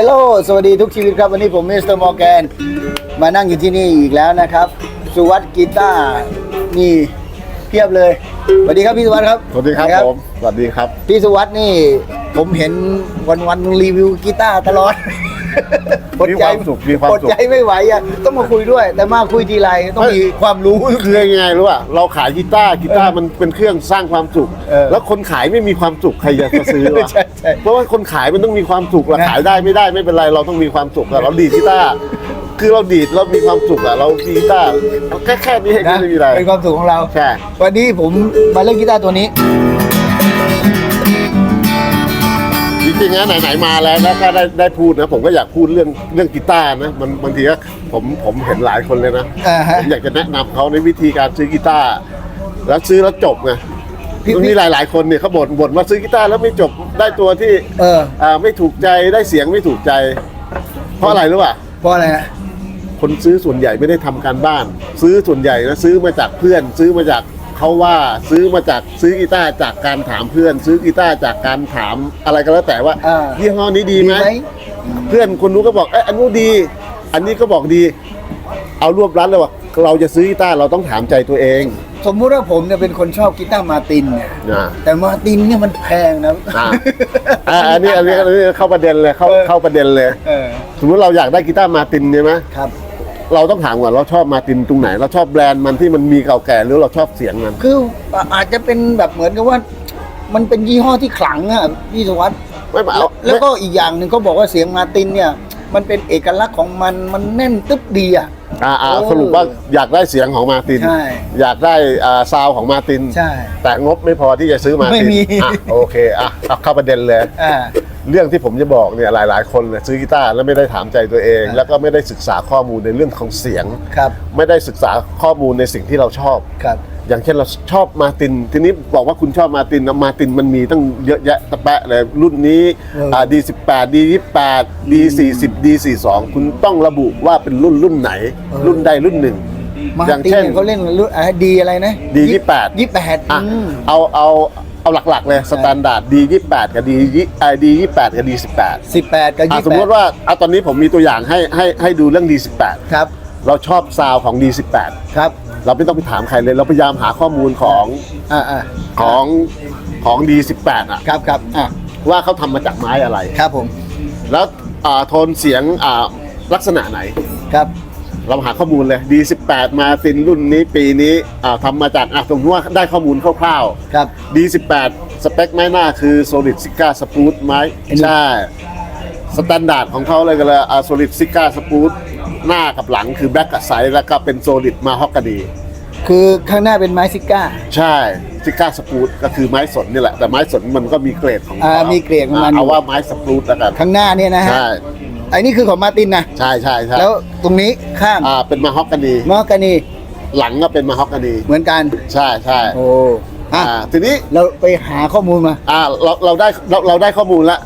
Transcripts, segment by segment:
ฮลโลสวัสดีทุกชีวิตครับ วันนี้ผมมิสเตอร์มอร์แกนมานั่งอยู่ที่นี่อีกแล้วนะครับ สุวัสด์กีตาร์นี่เพียบเลยสวัสดีครับพี่สุวัสด์ครับสวัสดีครับผมสวัสดีครับ พี่สุวัสด์นี่ผมเห็นวันวันๆรีวิวกีตาร์ตลอดมีความสุขมีความอดสุขใจไม่ไหวอะต้องมาคุยด้วย แต่มาคุยทีไรต้องมีความรู้คือยังไงรู้ป่ะเราขายกีตาร์กีตาร์มันเป็นเครื่องสร้างความสุขเออแล้วคนขายไม่มีความสุขใครจะมาซื้อวะใช่ใช่ เพราะว่าคนขายมันต้องมีความสุขอะนะขายได้ไม่ได้ไม่เป็นไรเราต้องมีความสุขอะเราดีดกีตาร์คือเราดีดเรามีความสุขอะเราดีดกีตาร์แค่แค่นี้เองนะไม่มีอะไรเป็นความสุขของเราใช่วันนี้ผมมาเล่นกีตาร์ตัวนี้จริงๆนะไหนๆมาแล้วแล้วก็ได้ได้พูดนะ ผมก็อยากพูดเรื่องเรื่องกีตาร์นะมันบางทีก็ผมผมเห็นหลายคนเลยนะอ่าฮะผมอยากจะแนะนำเขาในวิธีการซื้อกีตาร์แล้วซื้อแล้วจบไง พี่มันมีหลายๆคนเนี่ยเขาบ่นบ่นว่าซื้อกีตาร์แล้วไม่จบได้ตัวที่เอออ่าไม่ถูกใจได้เสียงไม่ถูกใจ เพราะอะไรรู้ป่ะ เพราะอะไรฮะคนซื้อส่วนใหญ่ไม่ได้ทำการบ้าน ซื้อส่วนใหญ่นะซื้อมาจากเพื่อน ซื้อมาจากเขาว่าซื้อมาจากซื้อกีตาร์จากการถามเพื่อน ซื้อกีตาร์จากการถามอะไรก็แล้วแต่ว่าอ่ายี่ห้อนี้ดีไหมเพื่อนคนนู้นก็บอกเอ้ยอันนู้นดี อันนี้ก็บอกดี เอารวบรัดเลยว่าเราจะซื้อกีตาร์เราต้องถามใจตัวเอง สมมุติว่าผมเนี่ยเป็นคนชอบกีตาร์มาร์ตินเนี่ยนะแต่มาร์ตินเนี่ยมันแพงนะ อ่าอ่าอันนี้อันนี้อันนี้เข้าประเด็นเลยเข้าเออ เข้าประเด็นเลย เออสมมติเราอยากได้กีตาร์มาร์ตินใช่ไหมครับ เราต้องถามก่อนเราชอบมาร์ตินตรงไหน เราชอบแบรนด์มันที่มันมีเก่าแก่หรือเราชอบเสียงมัน คืออาจจะเป็นแบบเหมือนกับว่า มันเป็นยี่ห้อที่ขลังอะพี่สวัสดิ์ไม่มาแล้เอาวแล้วก็อีกอย่างหนึ่งเขาบอกว่าเสียงมาร์ตินเนี่ย มันเป็นเอกลักษณ์ของมันมันแน่นตึ๊บดีอะอ่าอ่าโอ้สรุปว่าอยากได้เสียงของมาร์ติน ใช่ อยากได้อ่าซาวของมาร์ติน ใช่ แต่งบไม่พอที่จะซื้อมาร์ตินไม่มี อะโอเคอะเอาเข้าประเด็นเลย อ่า เรื่องที่ผมจะบอกเนี่ยหลาย ๆ คนเนี่ยซื้อกีตาร์แล้วไม่ได้ถามใจตัวเองอ่าแล้วก็ไม่ได้ศึกษาข้อมูลในเรื่องของเสียง ครับ ไม่ได้ศึกษาข้อมูลในสิ่งที่เราชอบ ครับ อย่างเช่นเราชอบมาร์ติน ทีนี้บอกว่าคุณชอบมาร์ตินนะมาร์ตินมันมีตั้งเยอะแยะตะแปะเลยรุ่นนี้เอออ่าดีสิบแปดดียี่แปดดีสี่สิบดีสี่สองคุณต้องระบุว่าเป็นรุ่นรุ่นไหน รุ่นใดรุ่นหนึ่งมาอย่างร์ตินเช่นเนี่ยเขาเล่นรุ่นอะดีอะไรนะดียี่แปดยี่แปดอะอืมเอาเอาเอาหลักๆเลยสแตนดาร์ดดียี่แปดกับดียี่ดียี่แปดกับดีสิบแปดสิบแปดกับอะยี่สมแปมดติว่าเอาตอนนี้ผมมีตัวอย่างให้ให้ให้ดูเรื่อง D18 ครับเราชอบซาวของ D18 ครับ เราไม่ต้องไปถามใครเลย เราพยายามหาข้อมูลของอ่าอ่าของของ D18 อะ ครับครับอะว่าเขาทำมาจากไม้อะไร ครับผมแล้วอ่าโทนเสียงอ่าลักษณะไหน ครับ เราหาข้อมูลเลย D18 มาตินรุ่นนี้ปีนี้อ่าทำมาจากอะสมมติว่าได้ข้อมูลคร่าวๆครับ D18 สเปคไม้หน้าคือ Solid s i c a Spruce ไม้อันนี้ใช่ สแตนดาร์ดของเขาเลยกันเลยอ่า Solid s i c a Spruce หน้ากับหลังคือแบ็กกับไซด์แล้วก็เป็น Solid มาฮอกกาดี คือข้างหน้าเป็นไม้ซิก้า ใช่ s i c a Spruce ก็คือไม้สนนี่แหละ แต่ไม้สนมันก็มีเกรดของอ่าเขามีเกรดของมัน เอาว่าไม้สปรูตแล้วกันข้างหน้าเนี่ยนะฮะใช่ไอ้นี่คือของมาร์ตินนะใช่ใช่ใช่แล้วตรงนี้ข้างอ่าเป็นมาฮอกกานีมอกานีหลังก็เป็นมาฮอกกานีเหมือนกัน ใช่ใช่โอ้อะอ่าทีนี้เราไปหาข้อมูลมาอ่าเราเราได้เราเราได้ข้อมูลแล้ว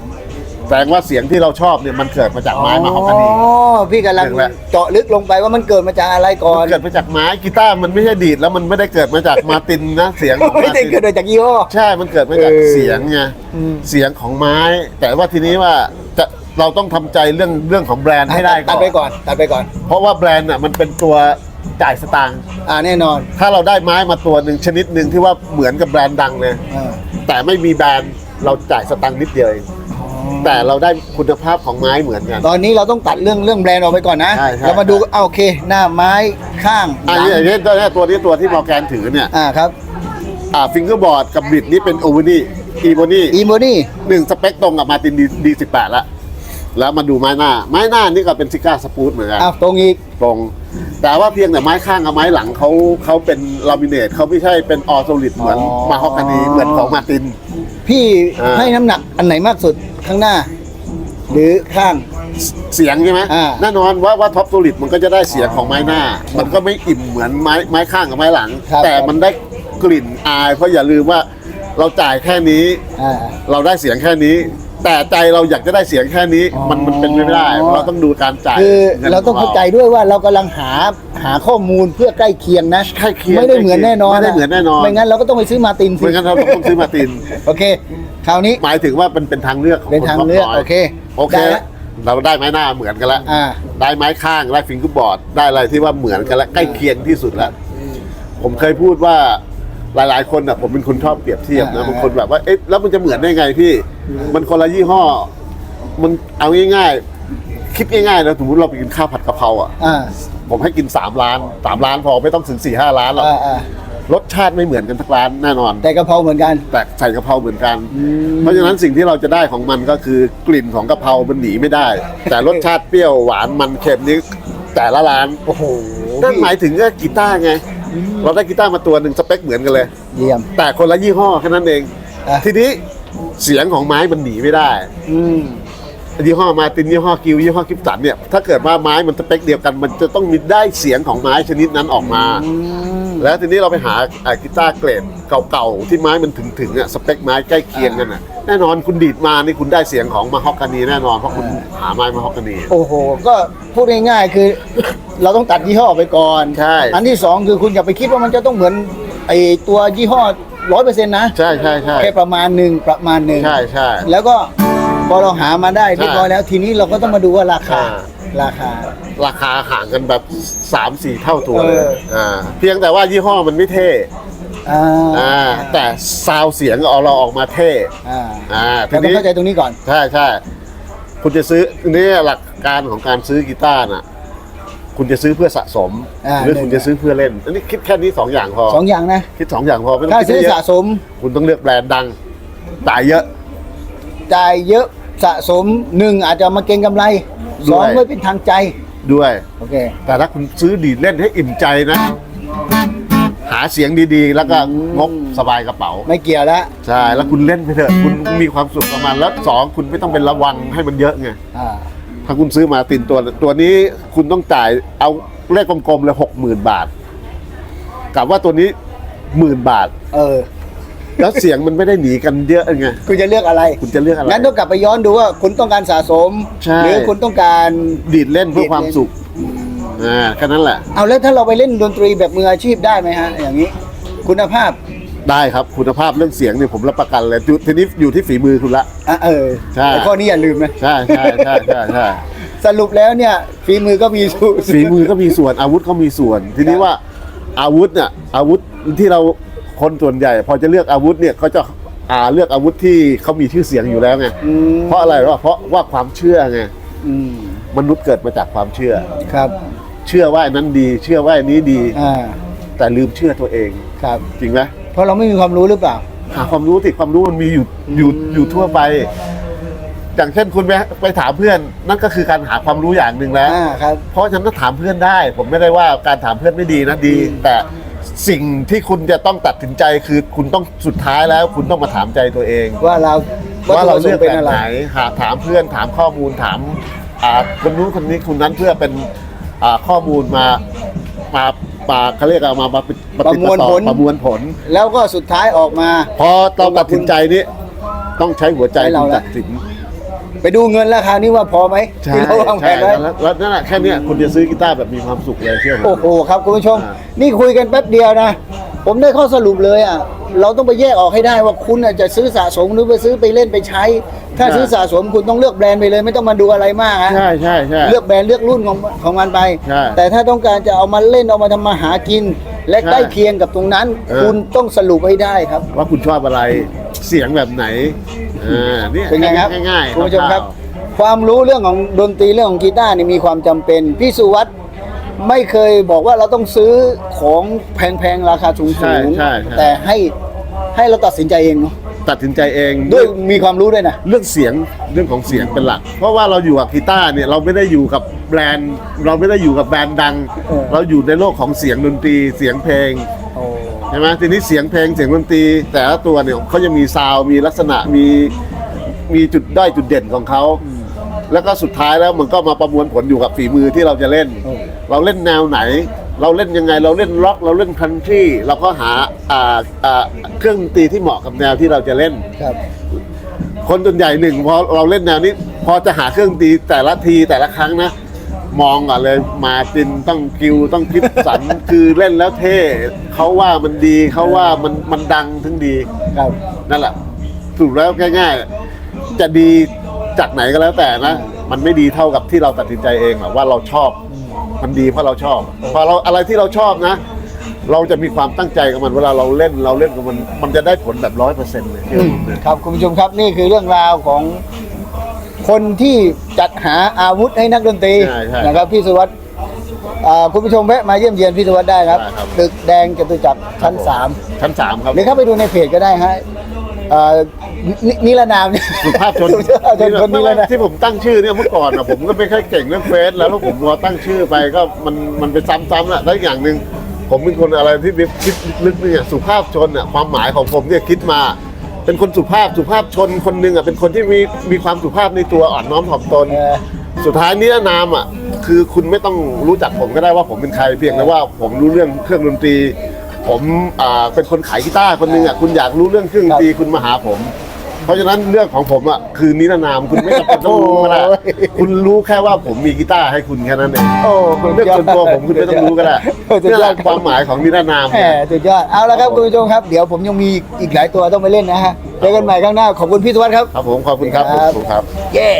แสดงว่าเสียงที่เราชอบเนี่ยมันเกิดมาจากไม้มาฮอกกานี อ๋อพี่กำลังหนึ่งแล้วเจาะลึกลงไปว่ามันเกิดมาจากอะไรก่อนมันเกิดมาจากไม้กีตาร์มันไม่ใช่ดีดแล้วมันไม่ได้เกิดมาจากมาร์ตินนะเสียงของไม่มาร์ได้ติน เกิดมาจากยี่ห้อ ใช่ มันเกิดมาจากเออเสียงไง อืม เสียงของไม้ แต่ว่าทีนี้ว่าจะเราต้องทำใจเรื่องเรื่องของแบรนด์ให้ได้ตัดไปก่อนตัดไปก่อน เพราะว่าแบรนด์น่ะมันเป็นตัวจ่ายสตางค์ อ่าแน่นอนถ้าเราได้ไม้มาตัวหนึ่งชนิดหนึ่งที่ว่าเหมือนกับแบรนด์ดังเลย อ่าแต่ไม่มีแบรนด์เราจ่ายสตางค์นิดเดียวเอง แต่เราได้คุณภาพของไม้เหมือนกัน ตอนนี้เราต้องตัดเรื่องเรื่องแบรนด์ออกไปก่อนนะ ใช่ใช่ เรามาดูเอาโอเค หน้าไม้ข้างอันนี้อย่างเช่นตัวเนี้ยตัวนี้ตัวที่มอร์แกนถือเนี่ยอ่าครับอ่าฟิงเกอร์บอร์ดกับบิดนี่เป็นโอเวอร์นี่อีโบนี่อีโมนี่หนึ่งสเปคตรงกับมาตินดีสิบแปดละแล้วมาดูไม้หน้า ไม้หน้านี่ก็เป็นซิก้าสปูตเหมือนกัน อ้าวตรงอีก ตรง แต่ว่าเพียงแต่ไม้ข้างกับไม้หลังเขาเขาเป็นลามิเนตเขาไม่ใช่เป็นออโซลิดเหมือนอ๋อ มาฮอกกานีเหมือนของมาติน พี่อ่า ให้น้ำหนักอันไหนมากสุด ข้างหน้า หรือข้าง เสียงใช่ไหมอ่า แน่นอนว่าว่าท็อปโซลิดมันก็จะได้เสียงของไม้หน้า มันก็ไม่อิ่มเหมือนไม้ไม้ข้างกับไม้หลัง ครับ แต่มันได้กลิ่นอาย เพราะอย่าลืมว่าเราจ่ายแค่นี้ อ่า เราได้เสียงแค่นี้ แต่ใจเราอยากจะได้เสียงแค่นี้อ๋อมันมันเป็นไม่ได้เราต้องดูการจ่ายคืองินเราต้องเข้าใจด้วยว่าเรากำลังหาหาข้อมูลเพื่อใกล้เคียงนะใกล้เคียงไม่ได้เหมือนแน่นอนไม่ได้เหมือนแน่นอนไม่งั้นเราก็ต้องไปซื้อมาร์ตินเหมือนกันเราต้องซื้อมาติน โอเค คราวนี้หมายถึงว่าเป็นเป็นทางเลือกของเป็นคทางชบเลือกน้ยโอเคโอเค ได้ละ เราได้ไม้หน้าเหมือนกันแล้วอ่า ได้ไม้ข้างได้ฟิงเกอร์บอร์ดได้อะไรที่ว่าเหมือนกันแล้วใกล้เคียงที่สุดแล้ว ผมเคยพูดว่าหลาย ๆ คนอะผมเป็นคนชอบเปรียบเทียบนะอ่า บางคนแบบว่าเอ๊ะแล้วมันจะเหมือนได้ไงพี่ มันคนละยี่ห้อ มันเอาง่ายๆ คิดง่ายๆนะสมมติเราไปกินข้าวผัดกะเพราอะ อ่าผมให้กิน3ล้าน3ล้านพอไม่ต้องถึง4ี่ห้าล้านหรอกอ่าอ่า รสชาติไม่เหมือนกันทุกร้านแน่นอน แต่กะเพราเหมือนกัน แต่ใส่กะเพราเหมือนกันอืมเพราะฉะนั้นสิ่งที่เราจะได้ของมันก็คือกลิ่นของกะเพรามันหนีไม่ได้ แต่รสชาติเปรี้ยวหวานมันเค็มนี้แต่ละร้านโอ้โหนั่นหมายถึงก็กีตาร์ไง เราได้กีตาร์มาตัวหนึ่งสเปคเหมือนกันเลย เยี่ยม แต่คนละยี่ห้อแค่นั้นเองอะทีนี้เสียงของไม้มันหนีไม่ได้อืมยี่ห้อมาตินยี่ห้อกิวยี่ห้อกิฟสันเนี่ยถ้าเกิดว่าไม้มันสเปคเดียวกัน มันจะต้องมีได้เสียงของไม้ชนิดนั้นออกมาอืม แล้วทีนี้เราไปหาอ่ากีตาร์เกรดเก่าๆ ที่ไม้มันถึงๆอะสเปคไม้ใกล้เคียงกันอะแน่นอนคุณดีดมานี่คุณได้เสียงของมาฮอกกานีแน่นอนเพราะคุณหาไม้มาฮอกกานี โอ้โห ก็พูดง่ายๆคือ เราต้องตัดยี่ห้อไปก่อนใช่ อันที่สองคือคุณอย่าไปคิดว่ามันจะต้องเหมือนไอตัวยี่ห้อร้อยเปอร์เซ็นต์นะใช่ใช่ใช่แค่ประมาณหนึ่งประมาณหนึ่งใช่ใช่แล้วก็พอเราหามาได้ใช่เรียบร้อยแล้วทีนี้เราก็ต้องมาดูว่าราคาอ่าราคา ราคาห่างกันแบบ3ามสี่เท่าตัวเลยเอออ่าเพียงแต่ว่ายี่ห้อมันไม่เท่อ่าอ่าแต่ซาวเสียงเอาเราออกมาเท่ อ่าอ่าทีเราต้องนี้เข้าใจตรงนี้ก่อน ใช่ใช่คุณจะซื้อนี่หลักการของการซื้อกีตาร์น่ะ คุณจะซื้อเพื่อสะสม อ่าหรือคุณจะซื้อเพื่อเล่น อันนี้คิดแค่นี้สองอย่างพอสองอย่างนะ คิดสองอย่างพอไม่ต้องถ้าคิดซื้อเยสะอะสมคุณต้องเลือกแบรนด์ดังจ่ายเยอะ จ่ายเยอะสะสมหนึ่งอาจจะมาเก็งกำไรสองด้วย ไว้เป็นทางใจ ด้วย โอเค แต่ถ้าคุณซื้อดีดเล่นให้อิ่มใจนะ หาเสียงดีๆ แล้วก็งบสบายกระเป๋า ไม่เกี่ยวแล้วใช่ แล้วคุณเล่นไปเถอะ คุณมีความสุขกับมันแล้วสองคุณไม่ต้องเป็นระวังให้มันเยอะไง อ่าถ้าคุณซื้อมาตินตัว ตัวนี้คุณต้องจ่ายเอาเลขกลมๆเลยหกหมื่นบาทกับว่าตัวนี้หมื่นบาท เออ แล้วเสียงมันไม่ได้หนีกันเยอะไงคุณจะเลือกอะไรคุณจะเลือกอะไรงั้นต้องกลับไปย้อนดูว่าคุณต้องการสะสมใช่หรือคุณต้องการดีดเล่นเพื่อความสุขอ่าแค่นั้นแหละเอาแล้วถ้าเราไปเล่นดนตรีแบบมืออาชีพได้ไหมฮะ อย่างนี้ คุณภาพได้ครับคุณภาพเรื่องเสียงเนี่ยผมรับประกันเลยอยู่ทีนี้อยู่ที่ฝีมือคุณละอะเออใช่แต่ข้อนี้อย่าลืมนะใช่ใช่ใช่ใช่ใช่สรุปแล้วเนี่ยฝีมือก็มีส่วนฝีมือก็มีส่วนอาวุธก็มีส่วน ทีนี้ว่าอาวุธเนี่ยอาวุธที่เรา คนส่วนใหญ่ พอจะเลือกอาวุธเนี่ยเขาจะอ่าเลือกอาวุธที่เขามีชื่อเสียงอยู่แล้วไงอืมเพราะอะไรวะเพราะว่าความเชื่อไงอืมมนุษย์เกิดมาจากความเชื่อครับ เชื่อว่าอันนั้นดี เชื่อว่าอันนี้ดีอ่าแต่ลืมเชื่อตัวเองครับ จริงไหมเพราะเราไม่มีความรู้หรือเปล่าหาความรู้สิความรู้มันมีอยู่อยู่อยู่ทั่วไป อย่างเช่นคุณไปไปถามเพื่อน นั่นก็คือการหาความรู้อย่างหนึ่งแล้วอ่าครับเพราะฉะนั้นก็ถามเพื่อนได้ ผมไม่ได้ว่าการถามเพื่อนไม่ดีนะดี แต่ สิ่งที่คุณจะต้องตัดสินใจคือคุณต้องสุดท้ายแล้ว คุณต้องมาถามใจตัวเอง ว่าเราว่าเราวัตถุเลือกประสงค์เป็นแบบอะไรไหนหาถามเพื่อนถามข้อมูลถามอ่าคนนู้นคนนี้คนนั้นเพื่อเป็นอ่าข้อมูลมามามาเขาเรียกเอามามาปฏิปฏิต่อประมวลผล แล้วก็สุดท้ายออกมา พอเราตัดสินใจนี้ต้องใช้หัวใจใช้เราคุณละตัดสิน ไปดูเงินแล้วคราวนี้ว่าพอไหมใช่ที่เราวางแผใช่นไว้ แล้วแล้วนั่นแหละแค่เนี้ยคุณจะซื้อกีตาร์แบบมีความสุขเลยเชื่อผม โอ้โหครับคุณผู้ชม อ่านี่คุยกันแป๊บเดียวนะ ผมได้ข้อสรุปเลยอะเราต้องไปแยกออกให้ได้ว่าคุณอะจะซื้อสะสมหรือไปซื้อไปเล่นไปใช้ ถ้าซื้อสะสมคุณต้องเลือกแบรนด์ไปเลย ไม่ต้องมาดูอะไรมากฮะใช่ใช่ใช่ เลือกแบรนด์เลือกรุ่นของของมันไป ใช่แต่ถ้าต้องการจะเอามาเล่นเอามาทำมาหากิน และใช่ใกล้เคียงกับตรงนั้น เออ คุณต้องสรุปให้ได้ครับ ว่าคุณชอบอะไรเสียงแบบไหน อ่าเนี่ยเป็นไงครับง่ายๆคุณผู้ชมครับาวความรู้เรื่องของดนตรีเรื่องของกีตาร์นี่มีความจำเป็น พี่สุวัตไม่เคยบอกว่าเราต้องซื้อของแพงๆ ราคาสูงใช่ใช่ใช่แต่ให้ให้เราตัดสินใจเองเนาะๆตัดสินใจเองด้วยมีความรู้ด้วยนะ เรื่องเสียงเรื่องของเสียงเป็นหลัก เพราะว่าเราอยู่กับกีตาร์เนี่ยเราไม่ได้อยู่กับแบรนด์ เราไม่ได้อยู่กับแบรนด์ดัง เออ เราอยู่ในโลกของเสียงดนตรีเสียงเพลงโอ้ใช่ไหมทีนี้เสียงเพลงเสียงดนตรี แต่ละตัวเนี่ยเขาจะมีซาวด์มีลักษณะมีมีจุดด้อยจุดเด่นของเขา แล้วก็สุดท้ายแล้วมันก็มาประมวลผลอยู่กับฝีมือที่เราจะเล่น เราเล่นแนวไหน เราเล่นยังไงเราเล่นล็อก เราเล่นคันทรีเราก็หาอ่าอ่าเครื่องดนตรีที่เหมาะกับแนวที่เราจะเล่นครับคนส่วนใหญ่หนึ่งพอเราเล่นแนวนี้ พอจะหาเครื่องดนตรีแต่ละทีแต่ละครั้งนะ มองก่อนเลยมาตินต้องกิวต้องคิดสัน คือเล่นแล้วเท่เขาว่ามันดีเขาว่ามันมันดังถึงดีครับนั่นแหละสรุดแล้วง่าย ๆ จะดีจากไหนก็แล้วแต่นะ มันไม่ดีเท่ากับที่เราตัดสินใจเองหรอกว่าเราชอบ มันดีเพราะเราชอบ พอเราอะไรที่เราชอบนะ เราจะมีความตั้งใจกับมันเวลาเราเล่นเราเล่นกับมัน มันจะได้ผลแบบร้อยเปอร์เซ็นต์เลยเชื่อผมเลย ครับคุณผู้ชมครับนี่คือเรื่องราวของ คนที่จัดหาอาวุธให้นักดนตรีใช่ใช่นะครับพี่สุวัสดิ์อ่าคุณผู้ชมแวะมาเยี่ยมเยียนพี่สุวัสดิ์ได้ครับได้ครับ ตึกแดงจตุจักรชั้นสามชั้นสามครับ หรือเข้าไปดูในเพจก็ได้ฮะอ่านินิรนามเนี่ยสุภาพชนสุภาพชนคนนิรนาม ที่ผมตั้งชื่อเนี่ยเมื่อก่อนอะผมก็ไม่ค่อยเก่งเรื่องเฟซแล้วแล้วผมพอตั้งชื่อไปก็มันมันไปซ้ำๆอะแล้วอย่างหนึ่งผมเป็นคนอะไรที่คิดลึกๆเนี่ยสุภาพชนอะความหมายของผมเนี่ยคิดมา เป็นคนสุภาพสุภาพชนคนหนึ่งอะเป็นคนที่มีมีความสุภาพในตัวอ่อนน้อมถ่อมตนเออสุดท้ายนิรนามอะคือคุณไม่ต้องรู้จักผมก็ได้ว่าผมเป็นใครเพียงแต่ว่าผมรู้เรื่องเครื่องดนตรี ผมอ่าเป็นคนขายกีตาร์คนหนึ่งอะคุณอยากรู้เรื่องเครื่องดนตรีคุณมาหาผม เพราะฉะนั้นเรื่องของผมอะคือนิรนามคุณไม่จำเป็นต้องรู้ก็ได้โอ้ยคุณรู้แค่ว่าผมมีกีตาร์ให้คุณแค่นั้นเองโอ้คุณเรื่องส่วนตัวผมคุณไม่ต้องรู้ก็ได้สุดนี่ยแหอละดความหมายของนิรนามแหมสุดยอดเอาละครับคุณผู้ชมครับเดี๋ยวผมยังมีอีกหลายตัวต้องไปเล่นนะฮะเจอกันใหม่ข้างหน้าขอบคุณพี่สุวัสดิ์ครับครับผมขอบคุณครับครับขอบคุณครับเย้